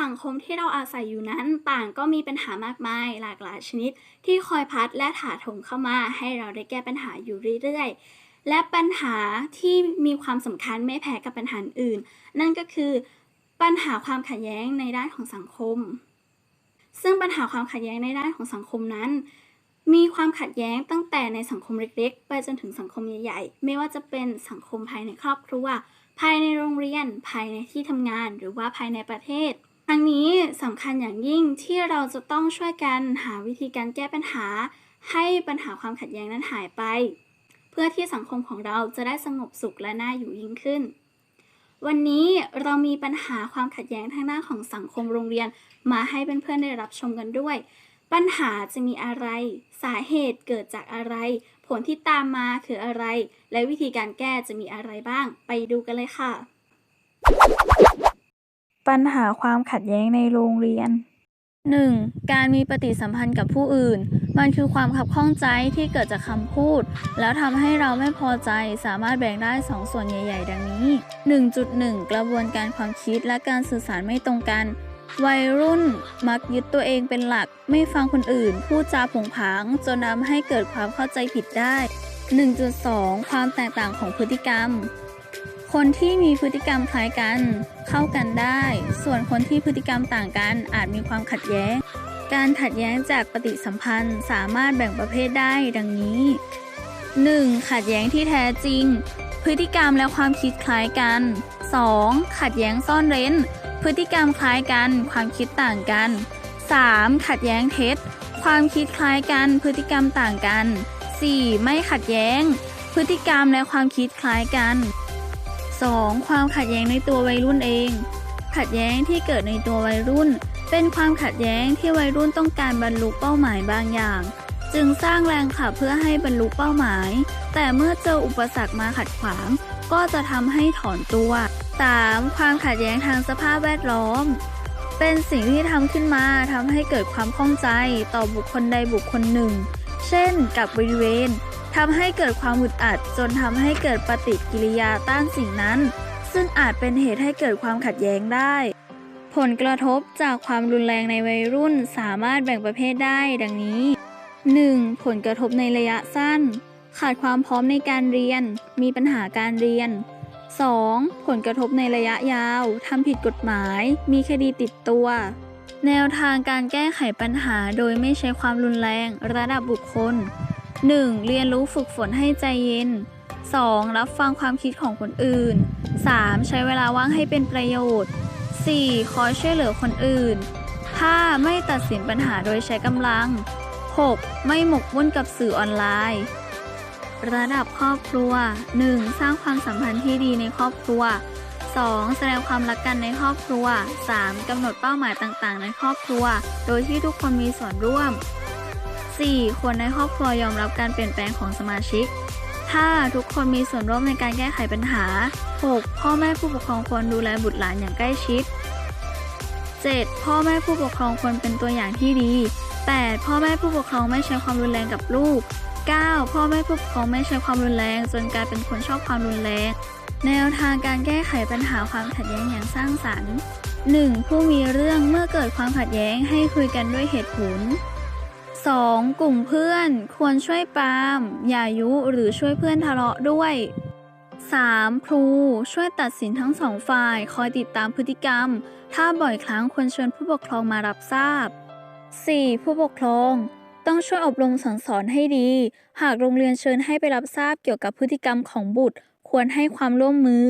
สังคมที่เราอาศัยอยู่นั้นต่างก็มีปัญหามากมาย หลากหลายชนิด ที่คอยพัดและถาถมเข้ามา ให้เราได้แก้ปัญหาอยู่เรื่อยๆ และปัญหาที่มีความสำคัญไม่แพ้กับปัญหาอื่น นั่นก็คือ ปัญหาความขัดแย้งในด้านของสังคม ซึ่งปัญหาความขัดแย้งในด้านของสังคมนั้น มีความขัดแย้งตั้งแต่ในสังคมเล็กๆ ไปจนถึงสังคมใหญ่ๆ ไม่ว่าจะเป็นสังคมภายในครอบครัวภายในโรงเรียน ภายในที่ทำงาน หรือว่าภายในประเทศ ทั้งนี้สำคัญอย่างยิ่งที่เราจะต้องช่วยกันหาวิธีการแก้ปัญหา ให้ปัญหาความขัดแย้งนั้นหายไป เพื่อที่สังคมของเราจะได้สงบสุขและน่าอยู่ยิ่งขึ้น วันนี้เรามีปัญหาความขัดแย้งทางด้านของสังคมโรงเรียน มาให้เพื่อนๆได้รับชมกันด้วย ปัญหาจะมีอะไร สาเหตุเกิดจากอะไร ผลที่ตามมาคืออะไร และวิธีการแก้จะมีอะไรบ้าง ไปดูกันเลยค่ะ ปัญหาความขัดแย้งในโรงเรียน 1. การมีปฏิสัมพันธ์กับผู้อื่น มันคือความขับข้องใจที่เกิดจากคำพูด แล้วทำให้เราไม่พอใจสามารถแบ่งได้ 2 ส่วนใหญ่ ๆ ดังนี้ 1.1 กระบวนการความคิดและการสื่อสารไม่ตรงกัน วัยรุ่นมักยึดตัวเองเป็นหลัก ไม่ฟังคนอื่น พูดจาผงผาง จนทำให้เกิดความเข้าใจผิดได้ 1.2 ความแตกต่างของพฤติกรรม คนที่มีพฤติกรรมคล้ายกันเข้ากันได้ ส่วนคนที่พฤติกรรมต่างกันอาจมีความขัดแย้ง การขัดแย้งจากปฏิสัมพันธ์สามารถแบ่งประเภทได้ดังนี้ 1. ขัดแย้งที่แท้จริง พฤติกรรมและความคิดคล้ายกัน 2. ขัดแย้งซ่อนเร้น พฤติกรรมคล้ายกัน ความคิดต่างกัน 3. ขัดแย้งเท็จ ความคิดคล้ายกัน พฤติกรรมต่างกัน 4. ไม่ขัดแย้ง พฤติกรรมและความคิดคล้ายกัน 2. ความขัดแย้งในตัววัยรุ่นเอง ขัดแย้งที่เกิดในตัววัยรุ่น เป็นความขัดแย้งที่วัยรุ่นต้องการบรรลุเป้าหมายบางอย่าง จึงสร้างแรงขับเพื่อให้บรรลุเป้าหมาย แต่เมื่อเจออุปสรรคมาขัดขวาง ก็จะทำให้ถอนตัว 3. ความขัดแย้งทางสภาพแวดล้อม เป็นสิ่งที่ทำขึ้นมาทำให้เกิดความข้องใจต่อบุคคลใดบุคคลหนึ่ง เช่น กับบริเวณ ทำให้เกิดความอึดอัดจนทำให้เกิดปฏิกิริยาต้านสิ่งนั้น ซึ่งอาจเป็นเหตุให้เกิดความขัดแย้งได้ ผลกระทบจากความรุนแรงในวัยรุ่นสามารถแบ่งประเภทได้ดังนี้ 1. ผลกระทบในระยะสั้น ขาดความพร้อมในการเรียน มีปัญหาการเรียน 2. ผลกระทบในระยะยาวทำผิดกฎหมาย มีคดีติดตัว แนวทางการแก้ไขปัญหาโดยไม่ใช้ความรุนแรงระดับบุคคล 1. เรียนรู้ฝึกฝนให้ใจเย็น 2. รับฟังความคิดของคนอื่น 3. ใช้เวลาว่างให้เป็นประโยชน์ 4. คอยช่วยเหลือคนอื่น 5. ไม่ตัดสินปัญหาโดยใช้กำลัง 6. ไม่หมกมุ่นกับสื่อออนไลน์ ระดับครอบครัว 1. สร้างความสัมพันธ์ที่ดีในครอบครัว 2. แสดงความรักกันในครอบครัว 3. กำหนดเป้าหมายต่างๆ ในครอบครัว โดยที่ทุกคนมีส่วนร่วม 4. คนในครอบครัวยอมรับการเปลี่ยนแปลงของสมาชิก 5. ทุกคนมีส่วนร่วมในการแก้ไขปัญหา 6. พ่อแม่ผู้ปกครองควรดูแลบุตรหลานอย่างใกล้ชิด 7. พ่อแม่ผู้ปกครองควรเป็นตัวอย่างที่ดี 8. พ่อแม่ผู้ปกครองไม่ใช้ความรุนแรงกับลูก 9. พ่อแม่ผู้ปกครองไม่ใช้ความรุนแรง จนกลายเป็นคนชอบความรุนแรง แนวทางการแก้ไขปัญหาความขัดแย้งอย่างสร้างสรรค์ 1. ผู้มีเรื่องเมื่อเกิดความขัดแย้งให้คุยกันด้วยเหตุผล 2. กลุ่มเพื่อนควรช่วยปรามอย่ายุหรือช่วยเพื่อนทะเลาะด้วย 3. ครูช่วยตัดสินทั้งสองฝ่าย คอยติดตามพฤติกรรม ถ้าบ่อยครั้งควรเชิญผู้ปกครองมารับทราบ 4. ผู้ปกครอง ต้องช่วยอบรมสั่งสอนให้ดี หากโรงเรียนเชิญให้ไปรับทราบเกี่ยวกับพฤติกรรมของบุตร ควรให้ความร่วมมือ